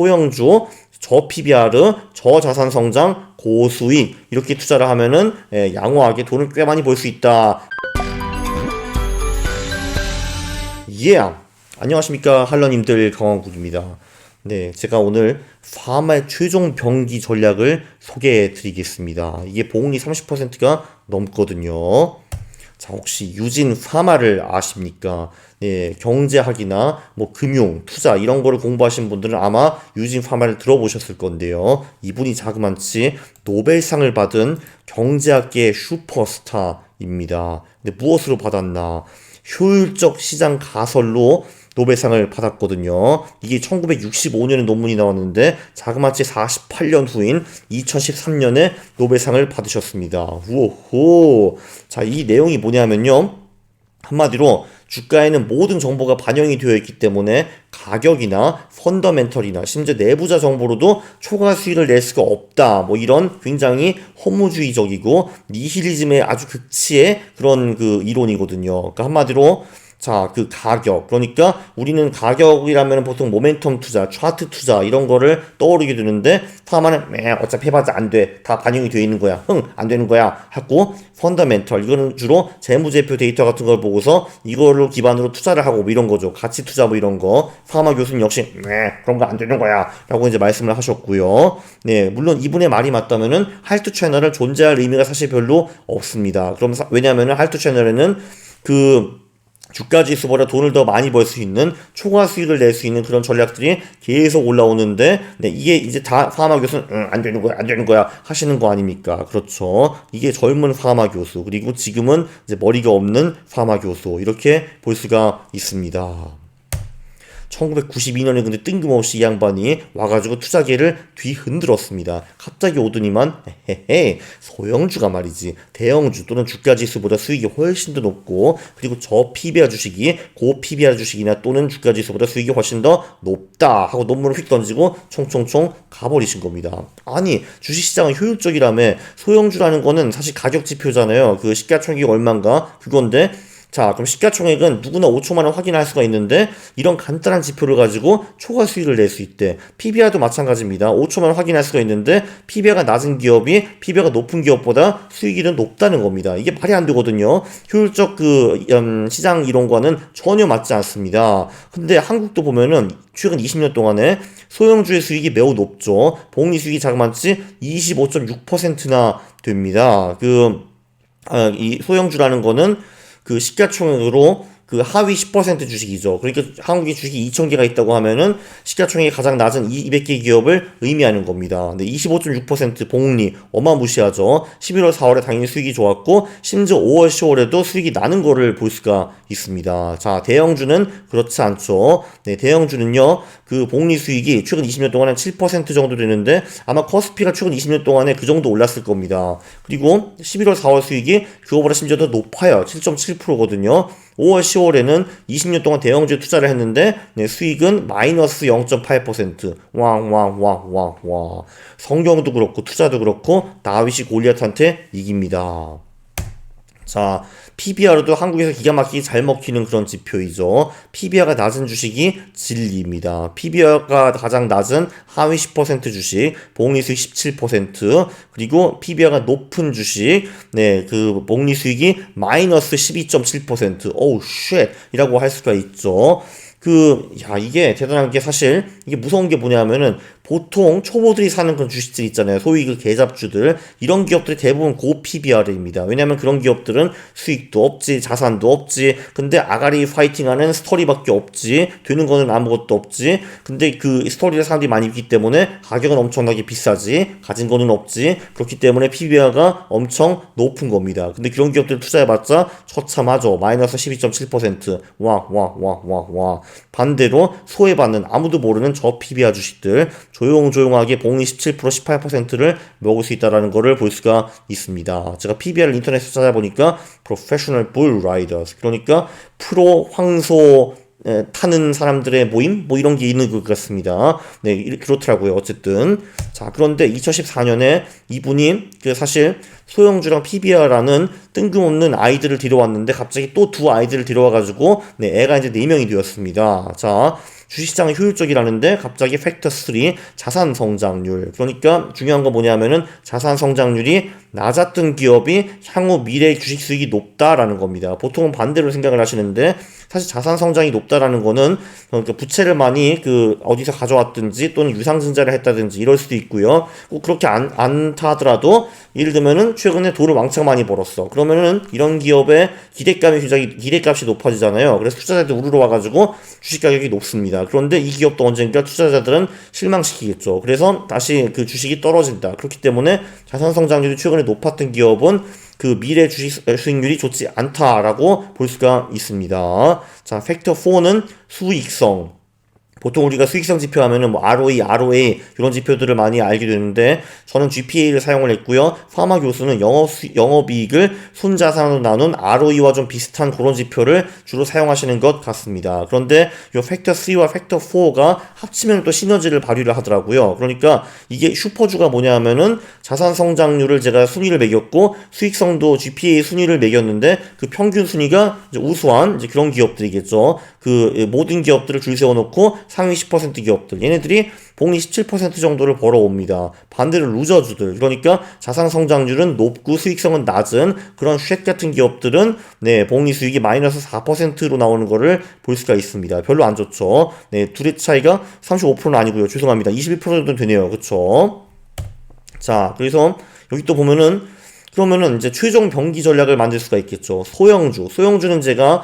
소형주, 저 PBR, 저 자산 성장, 고수익 이렇게 투자를 하면은 예, 양호하게 돈을 꽤 많이 벌 수 있다. 예. Yeah. 안녕하십니까 할러님들 강원국입니다. 네, 제가 오늘 파마의 최종 병기 전략을 소개해 드리겠습니다. 이게 보험이 30%가 넘거든요. 자, 혹시 유진 파마를 아십니까? 네, 경제학이나 뭐 금융, 투자 이런 거를 공부하신 분들은 아마 유진 파마를 들어보셨을 건데요. 이분이 자그만치 노벨상을 받은 경제학계의 슈퍼스타입니다. 근데 무엇으로 받았나? 효율적 시장 가설로 노벨상을 받았거든요. 이게 1965년에 논문이 나왔는데 자그마치 48년 후인 2013년에 노벨상을 받으셨습니다. 우호. 자, 이 내용이 뭐냐면요. 한마디로 주가에는 모든 정보가 반영이 되어 있기 때문에 가격이나 펀더멘털이나 심지어 내부자 정보로도 초과 수익을 낼 수가 없다. 뭐 이런 굉장히 허무주의적이고 니힐리즘의 아주 극치의 그런 그 이론이거든요. 그러니까 한마디로 자, 그 가격. 그러니까 우리는 가격이라면 보통 모멘텀 투자, 차트 투자 이런 거를 떠오르게 되는데 파마는 에 어차피 해봐도 안 돼. 다 반영이 되어 있는 거야. 흥, 안 되는 거야. 하고 펀더멘털 이거는 주로 재무제표 데이터 같은 걸 보고서 이거를 기반으로 투자를 하고 뭐 이런 거죠. 가치 투자 뭐 이런 거. 파마 교수님 역시 에 그런 거 안 되는 거야. 라고 이제 말씀을 하셨고요. 네, 물론 이분의 말이 맞다면은 할투 채널을 존재할 의미가 사실 별로 없습니다. 그럼 왜냐면은 할투 채널에는 그 주가 지수보다 돈을 더 많이 벌 수 있는 초과 수익을 낼 수 있는 그런 전략들이 계속 올라오는데 네, 이게 이제 다 파마 교수는 응, 안 되는 거야 안 되는 거야. 하시는 거 아닙니까? 그렇죠. 이게 젊은 파마 교수 그리고 지금은 이제 머리가 없는 파마 교수 이렇게 볼 수가 있습니다. 1992년에 근데 뜬금없이 이 양반이 와가지고 투자계를 뒤흔들었습니다. 갑자기 오더니만 헤헤 소형주가 말이지 대형주 또는 주가지수보다 수익이 훨씬 더 높고 그리고 저 PBR 주식이 고 PBR 주식이나 또는 주가지수보다 수익이 훨씬 더 높다 하고 논문을 휙 던지고 총총총 가버리신 겁니다. 아니 주식시장은 효율적이라며 소형주라는 거는 사실 가격 지표잖아요. 그 시가총액이 얼마인가 그건데 자, 그럼 시가총액은 누구나 5초 만에 확인할 수가 있는데 이런 간단한 지표를 가지고 초과 수익을 낼 수 있대. PBR도 마찬가지입니다. 5초 만에 확인할 수가 있는데 PBR가 낮은 기업이 PBR가 높은 기업보다 수익이 더 높다는 겁니다. 이게 말이 안 되거든요. 효율적 그 음, 시장 이론과는 전혀 맞지 않습니다. 근데 한국도 보면은 최근 20년 동안에 소형주의 수익이 매우 높죠. 복리 수익이 자그마치 25.6%나 됩니다. 그, 아, 이 소형주라는 거는 그 시가총액으로 그 하위 10% 주식이죠. 그러니까 한국에 주식이 2,000개가 있다고 하면은 시가총액이 가장 낮은 200개 기업을 의미하는 겁니다. 근데 25.6% 복리 어마무시하죠. 11월 4월에 당연히 수익이 좋았고 심지어 5월 10월에도 수익이 나는 거를 볼 수가 있습니다. 자, 대형주는 그렇지 않죠. 네, 대형주는요. 그 복리 수익이 최근 20년 동안에 7% 정도 되는데 아마 커스피가 최근 20년 동안에 그 정도 올랐을 겁니다. 그리고 11월 4월 수익이 그거보다 심지어 더 높아요. 7.7%거든요. 5월 10월에는 20년 동안 대형주에 투자를 했는데 네, 수익은 마이너스 0.8% 왕왕왕왕왕 성경도 그렇고 투자도 그렇고 다윗이 골리앗한테 이깁니다. 자, PBR도 한국에서 기가 막히게 잘 먹히는 그런 지표이죠. PBR가 낮은 주식이 진리입니다. PBR가 가장 낮은 하위 10% 주식, 복리수익 17%, 그리고 PBR가 높은 주식, 네, 그 복리수익이 마이너스 12.7%, 오우, 쉣! 이라고 할 수가 있죠. 그, 야, 이게 대단한 게 사실, 이게 무서운 게 뭐냐면은, 보통 초보들이 사는 그런 주식들 있잖아요. 소위 그 개잡주들. 이런 기업들이 대부분 고 PBR입니다. 왜냐면 그런 기업들은 수익도 없지, 자산도 없지. 근데 아가리 파이팅하는 스토리밖에 없지. 되는 거는 아무것도 없지. 근데 그 스토리를 사람들이 많이 있기 때문에 가격은 엄청나게 비싸지. 가진 거는 없지. 그렇기 때문에 PBR가 엄청 높은 겁니다. 근데 그런 기업들 투자해봤자 처참하죠. 마이너스 12.7%. 와, 와, 와, 와, 와. 반대로 소외받는 아무도 모르는 저 PBR 주식들. 조용조용하게 복리 17% 18%를 먹을 수 있다라는 것을 볼 수가 있습니다. 제가 PBR 인터넷에 찾아보니까 Professional Bull Riders 그러니까 프로 황소 타는 사람들의 모임 뭐 이런 게 있는 것 같습니다. 네 그렇더라고요. 어쨌든 자 그런데 2014년에 이분이 그 사실 소영주랑 PBR라는 뜬금없는 아이들을 데려왔는데 갑자기 또 두 아이들을 데려와가지고 네 애가 이제 네 명이 되었습니다. 자 주식시장이 효율적이라는데 갑자기 팩터 3 자산 성장률. 그러니까 중요한 건 뭐냐면은 자산 성장률이 낮았던 기업이 향후 미래 주식 수익이 높다라는 겁니다. 보통은 반대로 생각을 하시는데 사실 자산 성장이 높다라는 거는 그러니까 부채를 많이 그 어디서 가져왔든지 또는 유상증자를 했다든지 이럴 수도 있고요. 꼭 그렇게 안, 않다 하더라도 예를 들면은 최근에 돈을 왕창 많이 벌었어. 그러면은 이런 기업의 기대감이 굉장히 기대값이 높아지잖아요. 그래서 투자자들 우르르 와가지고 주식 가격이 높습니다. 그런데 이 기업도 언젠가 투자자들은 실망시키겠죠. 그래서 다시 그 주식이 떨어진다. 그렇기 때문에 자산 성장률이 최근에 높았던 기업은 그 미래 주식 수익률이 좋지 않다라고 볼 수가 있습니다. 자, 팩터 4는 수익성. 보통 우리가 수익성 지표 하면은 뭐 ROE, ROA 이런 지표들을 많이 알게 되는데 저는 GPA를 사용을 했고요. 파마 교수는 영업 수, 영업이익을 손자산으로 나눈 ROE와 좀 비슷한 그런 지표를 주로 사용하시는 것 같습니다. 그런데 이 팩터 3와 팩터 4가 합치면 또 시너지를 발휘를 하더라고요. 그러니까 이게 슈퍼주가 뭐냐면은 자산 성장률을 제가 순위를 매겼고 수익성도 GPA 순위를 매겼는데 그 평균 순위가 이제 우수한 이제 그런 기업들이겠죠. 그 모든 기업들을 줄 세워놓고 상위 10% 기업들 얘네들이 복리 17% 정도를 벌어옵니다. 반대로 루저주들 그러니까 자산 성장률은 높고 수익성은 낮은 그런 쉐 같은 기업들은 네 복리 수익이 마이너스 4%로 나오는 거를 볼 수가 있습니다. 별로 안 좋죠. 네 둘의 차이가 35%는 아니고요. 죄송합니다. 21% 정도 되네요. 그렇죠? 자 그래서 여기 또 보면은 그러면은 이제 최종 병기 전략을 만들 수가 있겠죠. 소형주. 소형주는 제가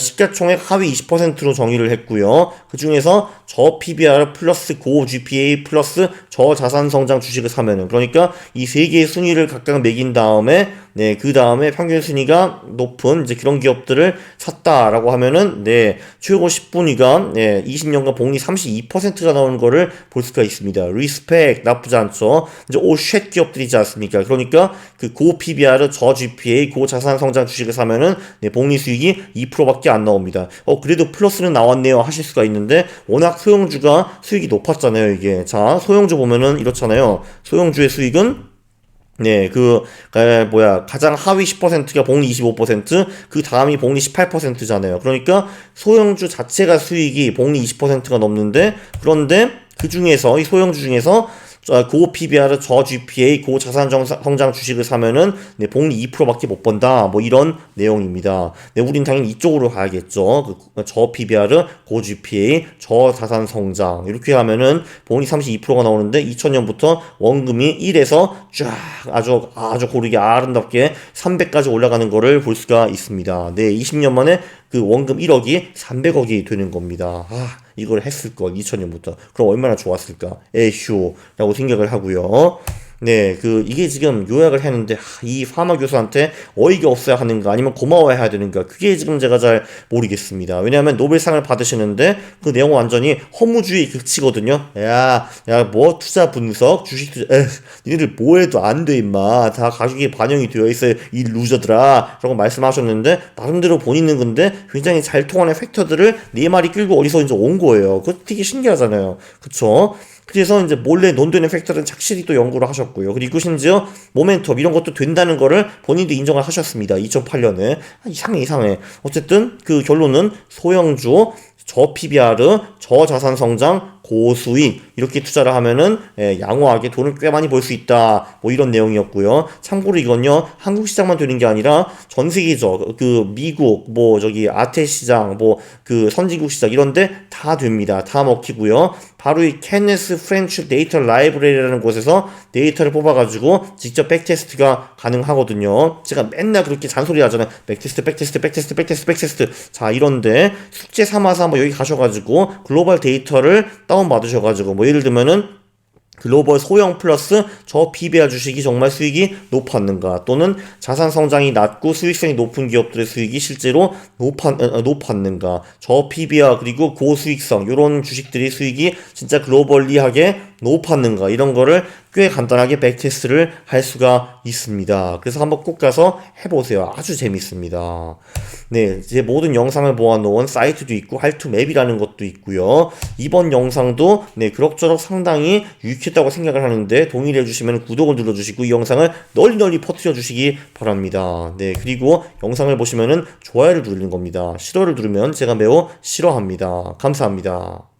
시가총액 하위 20%로 정의를 했고요. 그 중에서 저 PBR 플러스 고 GPA 플러스 저 자산 성장 주식을 사면은 그러니까 이 세 개의 순위를 각각 매긴 다음에 네, 그 다음에 평균 순위가 높은 이제 그런 기업들을 샀다라고 하면은 네, 최고 10분위가 네, 20년간 복리 32%가 나오는 거를 볼 수가 있습니다. 리스펙 나쁘지 않죠. 이제 오쉣 기업들이지 않습니까? 그러니까 그 고 PBR, 저 GPA, 고 자산 성장 주식을 사면은 네, 복리 수익이 2%밖에 안 나옵니다. 어, 그래도 플러스는 나왔네요 하실 수가 있는데 워낙 소형주가 수익이 높았잖아요, 이게. 자, 소형주 보면은 이렇잖아요. 소형주의 수익은 네, 그, 에, 뭐야, 가장 하위 10%가 복리 25%, 그 다음이 복리 18%잖아요. 그러니까 소형주 자체가 수익이 복리 20%가 넘는데, 그런데 그 중에서, 이 소형주 중에서 고 PBR, 저 GPA, 고 자산 성장 주식을 사면은 네, 복리 2%밖에 못 번다. 뭐 이런 내용입니다. 네, 우린 당연히 이쪽으로 가야겠죠. 그, 저 PBR, 고 GPA, 저 자산 성장 이렇게 하면은 복리 32%가 나오는데 2000년부터 원금이 1에서 쫙 아주 아주 고르게 아름답게 300까지 올라가는 거를 볼 수가 있습니다. 네, 20년 만에 그 원금 1억이 300억이 되는 겁니다. 아, 이걸 했을 걸 2000년부터. 그럼 얼마나 좋았을까? 에휴라고 생각을 하고요. 네, 그 이게 지금 요약을 했는데 이 파마 교수한테 어이가 없어야 하는가 아니면 고마워야 되는가 그게 지금 제가 잘 모르겠습니다. 왜냐하면 노벨상을 받으시는데 그 내용은 완전히 허무주의 극치거든요. 야, 야, 뭐 투자 분석, 주식 투자, 에, 니네들 뭐해도 안 돼 임마. 다 가격이 반영이 되어 있어요. 이 루저들아. 라고 말씀하셨는데 나름대로 본인은 근데 굉장히 잘 통하는 팩터들을 네 마리 끌고 어디서 이제 온 거예요. 그거 되게 신기하잖아요. 그쵸? 그래서 이제 몰래 논되는 팩터는 착실히 또 연구를 하셨고요. 그리고 심지어 모멘텀 이런 것도 된다는 거를 본인도 인정을 하셨습니다. 2008년에 아, 이상해 이상해. 어쨌든 그 결론은 소형주 저 PBR, 저 자산 성장, 고수익 이렇게 투자를 하면은 예, 양호하게 돈을 꽤 많이 벌 수 있다. 뭐 이런 내용이었고요. 참고로 이건요 한국 시장만 되는 게 아니라 전 세계적 그 미국 뭐 저기 아태 시장 뭐 그 선진국 시장 이런데 다 됩니다. 다 먹히고요. 바로 이 케네스 프렌치 데이터 라이브러리라는 곳에서 데이터를 뽑아가지고 직접 백테스트가 가능하거든요. 제가 맨날 그렇게 잔소리 하잖아요. 백테스트, 백테스트, 백테스트, 백테스트, 백테스트. 자, 이런데 숙제 삼아서 한번 여기 가셔가지고 글로벌 데이터를 다운 받으셔가지고 뭐 예를 들면은 글로벌 소형 플러스 저 PBR 주식이 정말 수익이 높았는가 또는 자산 성장이 낮고 수익성이 높은 기업들의 수익이 실제로 높았, 어, 높았는가. 저 PBR 그리고 고수익성 이런 주식들의 수익이 진짜 글로벌리하게 높았는가 이런 거를 꽤 간단하게 백테스트를 할 수가 있습니다. 그래서 한번 꼭 가서 해보세요. 아주 재밌습니다. 네, 제 모든 영상을 모아놓은 사이트도 있고 할투맵이라는 것도 있고요. 이번 영상도 네 그럭저럭 상당히 유익했다고 생각을 하는데 동의를 해주시면 구독을 눌러주시고 이 영상을 널리 널리 퍼뜨려 주시기 바랍니다. 네, 그리고 영상을 보시면은 좋아요를 누르는 겁니다. 싫어를 누르면 제가 매우 싫어합니다. 감사합니다.